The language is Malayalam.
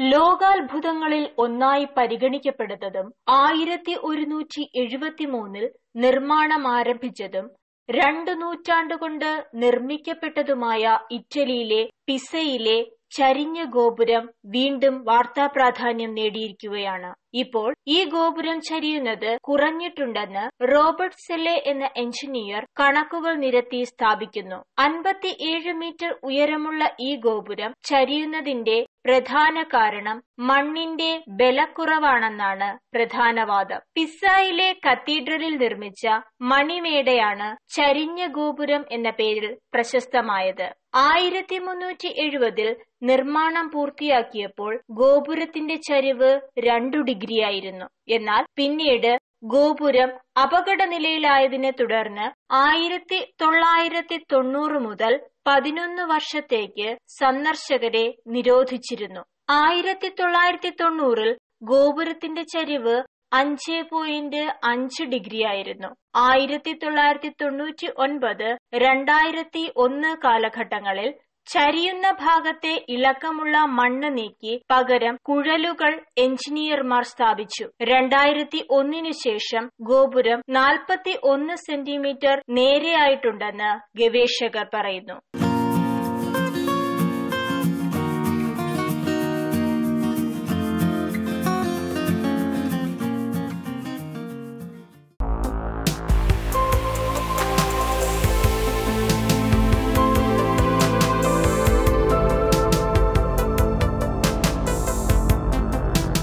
ലോകാത്ഭുതങ്ങളിൽ ഒന്നായി പരിഗണിക്കപ്പെടുന്നതും ആയിരത്തി ഒരുന്നൂറ്റി എഴുപത്തിമൂന്നിൽ നിർമ്മാണം ആരംഭിച്ചതും രണ്ടു നൂറ്റാണ്ടുകൊണ്ട് നിർമ്മിക്കപ്പെട്ടതുമായ ഇറ്റലിയിലെ പിസയിലെ ചരിഞ്ഞ ഗോപുരം വീണ്ടും വാർത്താ പ്രാധാന്യം നേടിയിരിക്കുകയാണ്. ഇപ്പോൾ ഈ ഗോപുരം ചരിയുന്നത് കുറഞ്ഞിട്ടുണ്ടെന്ന് റോബർട്ട് സെല്ലെ എന്ന എഞ്ചിനീയർ കണക്കുകൾ നിരത്തി സ്ഥാപിക്കുന്നു. അൻപത്തിയേഴ് മീറ്റർ ഉയരമുള്ള ഈ ഗോപുരം ചരിയുന്നതിന്റെ പ്രധാന കാരണം മണ്ണിന്റെ ബലക്കുറവാണെന്നാണ് പ്രധാന വാദം പിസായിലെ കത്തീഡ്രലിൽ നിർമ്മിച്ച മണിമേടയാണ് ചരിഞ്ഞ ഗോപുരം എന്ന പേരിൽ പ്രശസ്തമായത്. ആയിരത്തി മുന്നൂറ്റി എഴുപതിൽ നിർമ്മാണം പൂർത്തിയാക്കിയപ്പോൾ ഗോപുരത്തിന്റെ ചരിവ് രണ്ടു ഡിഗ്രിയായിരുന്നു എന്നാൽ പിന്നീട് ഗോപുരം അപകട നിലയിലായതിനെ തുടർന്ന് ആയിരത്തി തൊള്ളായിരത്തി തൊണ്ണൂറ് മുതൽ പതിനൊന്ന് വർഷത്തേക്ക് സന്ദർശകരെ നിരോധിച്ചിരുന്നു. ആയിരത്തി തൊള്ളായിരത്തി തൊണ്ണൂറിൽ ഗോപുരത്തിന്റെ ചരിവ് അഞ്ച് പോയിന്റ് അഞ്ച് ഡിഗ്രി ആയിരുന്നു ആയിരത്തി തൊള്ളായിരത്തി തൊണ്ണൂറ്റി ഒൻപത് രണ്ടായിരത്തി ഒന്ന് കാലഘട്ടങ്ങളിൽ ചരിയുന്ന ഭാഗത്തെ ഇളക്കമുള്ള മണ്ണ് നീക്കി പകരം കുഴലുകൾ എഞ്ചിനീയർമാർ സ്ഥാപിച്ചു. രണ്ടായിരത്തി ഒന്നിനു ശേഷം ഗോപുരം നാൽപ്പത്തി ഒന്ന് സെന്റിമീറ്റർ നേരെയായിട്ടുണ്ടെന്ന് ഗവേഷകർ പറയുന്നു.